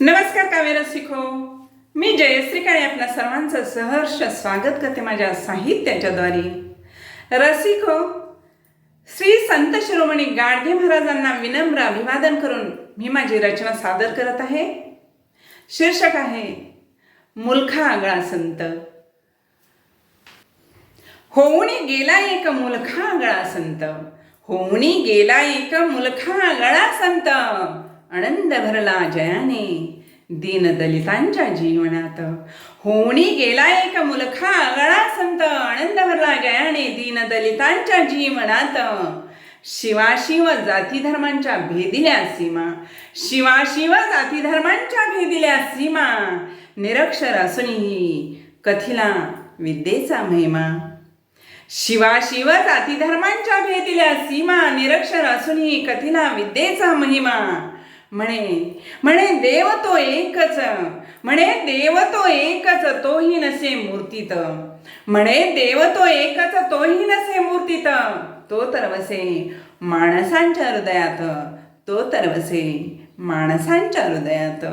नमस्कार काव्य रसिको मी जयश्री काळे आपल्या सर्वांचं सहर्ष स्वागत करते माझ्या साहित्याच्याद्वारे. रसिको श्री संत शिरोमणी गाडगे महाराजांना विनम्र अभिवादन करून मी माझी रचना सादर करत आहे. शीर्षक आहे मुलखा आगळा संत. होऊनी गेला एक मुलखा आगळा संत. होऊनी गेला एक मुलखा आगळा संत. आनंद भरला जयाने दीन दलितांच्या जीवनात. होणी गेला एक मुलखा आगळा संत आनंद भरला जयाने दीन दलितांच्या जीवनात. शिवाशिव जाती धर्मांच्या भेदिल्या सीमा. शिवाशिव जाती धर्मांच्या भेदिल्या सीमा. निरक्षर असूनही कथिला विद्येचा महिमा. शिवाशिव जाती धर्मांच्या भेदिल्या सीमा. निरक्षर असूनही कथिला विद्येचा महिमा. म्हणे म्हणे देव तो एकच. म्हणे देव तो एकच तोही नसे मूर्तीत. म्हणे देव तो एकच तोही नसे मूर्तीत. तो तर वसे माणसांच्या हृदयात. तो तर वसे माणसांच्या हृदयात.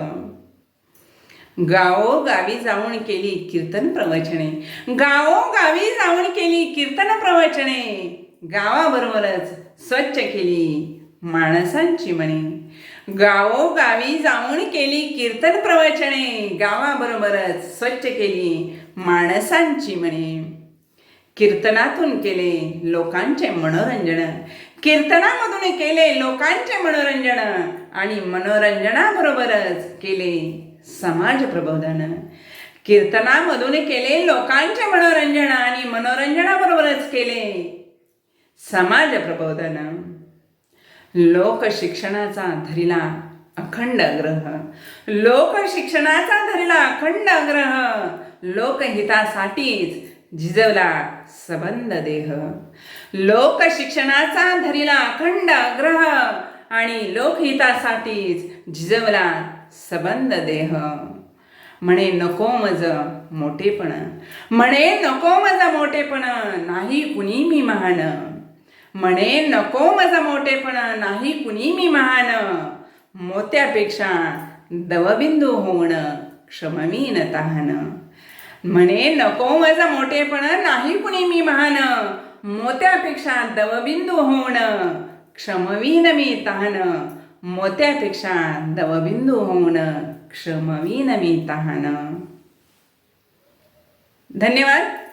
गावोगावी जाऊन केली कीर्तन प्रवचने. गावोगावी जाऊन केली कीर्तन प्रवचने. गावाबरोबरच स्वच्छ केली माणसांची म्हणे. गावोगावी जाऊन केली कीर्तन प्रवचने गावाबरोबरच स्वच्छ केली माणसांची म्हणे. कीर्तनातून केले लोकांचे मनोरंजन. कीर्तनामधून केले लोकांचे मनोरंजन आणि मनोरंजनाबरोबरच केले समाज प्रबोधन. कीर्तनामधून केले लोकांचे मनोरंजन आणि मनोरंजनाबरोबरच केले समाज प्रबोधन. लोकशिक्षणाचा धरिला अखंड ग्रह. लोकशिक्षणाचा धरिला अखंड ग्रह. लोकहितासाठीच झिजवला सबंध देह. लोकशिक्षणाचा धरिला अखंड ग्रह आणि लोकहितासाठीच झिजवला सबंध देह. म्हणे नको मज मोठेपण. म्हणे नको मज मोठेपण. नाही कुणी मी महान. म्हणे नको माझा मोठेपण नाही कुणी मी महान. मोत्यापेक्षा दवबिंदू होणं क्षममीन तहान. म्हणे नको माझा मोठेपण नाही कुणी मी महान. मोत्यापेक्षा दवबिंदू होणं क्षमवीन मी तहान. मोत्यापेक्षा दवबिंदू होणं क्षमवीन मी तहान. धन्यवाद.